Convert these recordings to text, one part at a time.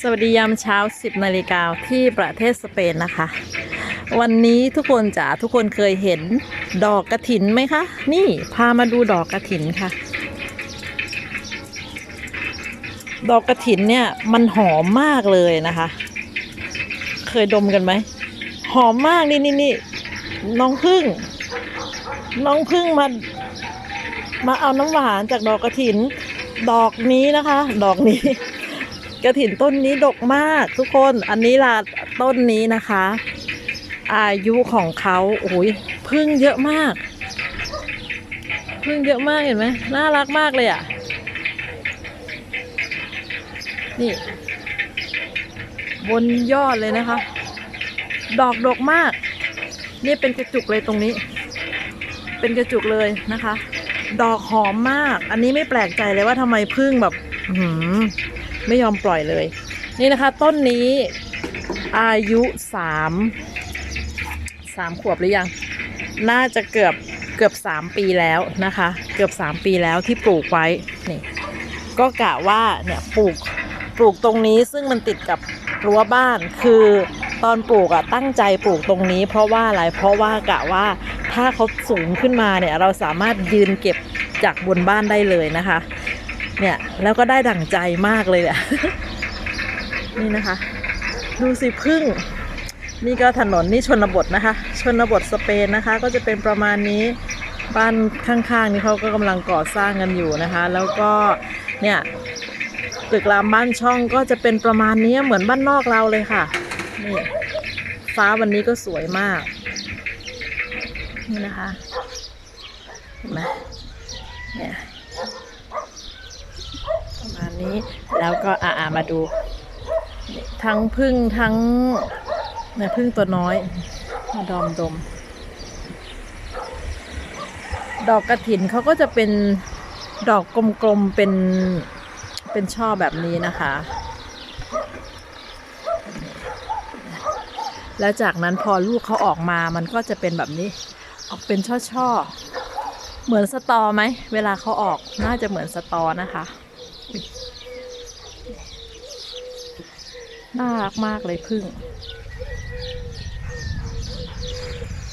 สวัสดียามเช้า 10นาฬิกาที่ประเทศสเปนนะคะ วันนี้ทุกคนจ๋าทุกคนเคยเห็นดอกกระถินไหมคะ นี่พามาดูดอกกระถินค่ะ ดอกกระถินเนี่ยมันหอมมากเลยนะคะ เคยดมกันไหม หอมมากนี่นี่นี่น้องพึ่ง น้องพึ่งมามาเอาน้ำหวานจากดอกกระถิน ดอกนี้นะคะ ดอกนี้ กระถินต้นนี้ดกมากทุกคน อันนี้ล่ะต้นนี้นะคะ อายุของเขาโอ้ยพึ่งเยอะมาก พึ่งเยอะมากเห็นไหมน่ารักมากเลยอะ นี่ บนยอดเลยนะคะ ดอกดกมาก นี่เป็นกระจุกเลยตรงนี้ เป็นกระจุกเลยนะคะ ดอกหอมมาก อันนี้ไม่แปลกใจเลยว่าทำไมพึ่งแบบหือ ไม่ยอมปล่อยเลย นี่นะคะ ต้นนี้อายุสามสามขวบหรือยัง น่าจะเกือบเกือบสามปีแล้วนะคะ เกือบสามปีแล้วที่ปลูกไว้นี่ก็กะว่าเนี่ยปลูกปลูกตรงนี้ซึ่งมันติดกับรั้วบ้านคือตอนปลูกอะตั้งใจปลูกตรงนี้ เพราะว่าอะไรเพราะว่ากะว่าถ้าเขาสูงขึ้นมาเนี่ยเราสามารถยืนเก็บจากบนบ้านได้เลยนะคะ เนี่ยแล้วก็ได้ดั่งใจมากเลยเนี่ยนี่นะคะ ดูสิพึ่งนี่ก็ถนนนี่ชนบทนะคะ ชนบทสเปนนะคะ ก็จะเป็นประมาณนี้บ้านข้างๆนี่เขาก็กำลังก่อสร้างกันอยู่นะคะ แล้วก็เนี่ยตึกรามบ้านช่องก็จะเป็นประมาณนี้เหมือนบ้านนอกเราเลยค่ะนี่ฟ้าวันนี้ก็สวยมากนี่นะคะเห็นไหมเนี่ย ประมาณนี้ แล้วก็อ่ามาดู ทั้งพึ่งทั้งเนี่ยพึ่งตัวน้อย มาดอมดม ดอกกระถินเขาก็จะเป็นดอกกลมๆเป็นเป็นช่อแบบนี้นะคะ แล้วจากนั้นพอลูกเขาออกมามันก็จะเป็นแบบนี้ ออกเป็นช่อๆ เหมือนสตอไหม เวลาเขาออกน่าจะเหมือนสตอนะคะ น่ารักมากเลยพึ่ง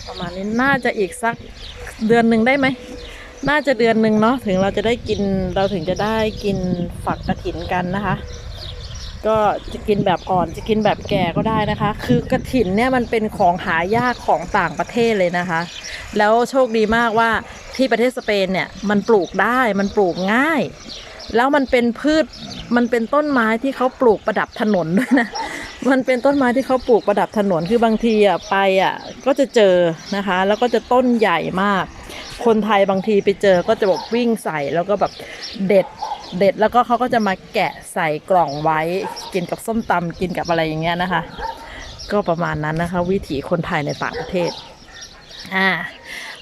ประมาณนี้น่าจะอีกสักเดือนหนึ่งได้ไหม น่าจะเดือนหนึ่งเนาะถึงเราจะได้กินเราถึงจะได้กินฝักกระถินกันนะคะ ก็จะกินแบบอ่อนจะกินแบบแก่ก็ได้นะคะ คือกระถินเนี่ยมันเป็นของหายากของต่างประเทศเลยนะคะ แล้วโชคดีมากว่าที่ประเทศสเปนเนี่ยมันปลูกได้มันปลูกง่าย แล้วมันเป็นพืช มันเป็นต้นไม้ที่เขาปลูกประดับถนนด้วยนะ มันเป็นต้นไม้ที่เขาปลูกประดับถนน คือบางทีอะไปอะก็จะเจอนะคะ แล้วก็จะต้นใหญ่มาก คนไทยบางทีไปเจอก็จะแบบวิ่งใส่แล้วก็แบบเด็ดเด็ดแล้วก็เขาก็จะมาแกะใส่กล่องไว้ กินกับส้มตำกินกับอะไรอย่างเงี้ยนะคะ ก็ประมาณนั้นนะคะ วิถีคนไทยในต่างประเทศอ่า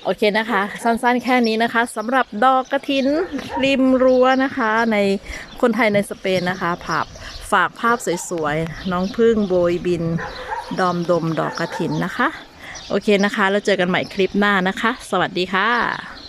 โอเคนะคะ สั้นๆแค่นี้นะคะสำหรับดอกกระถินริมรั้วนะคะ ในคนไทยในสเปนนะคะภาพฝากภาพสวยๆ น้องพึ่งโบยบิน ดอมดมดอกกระถินนะคะ โอเคนะคะ แล้วเจอกันใหม่คลิปหน้านะคะ สวัสดีค่ะ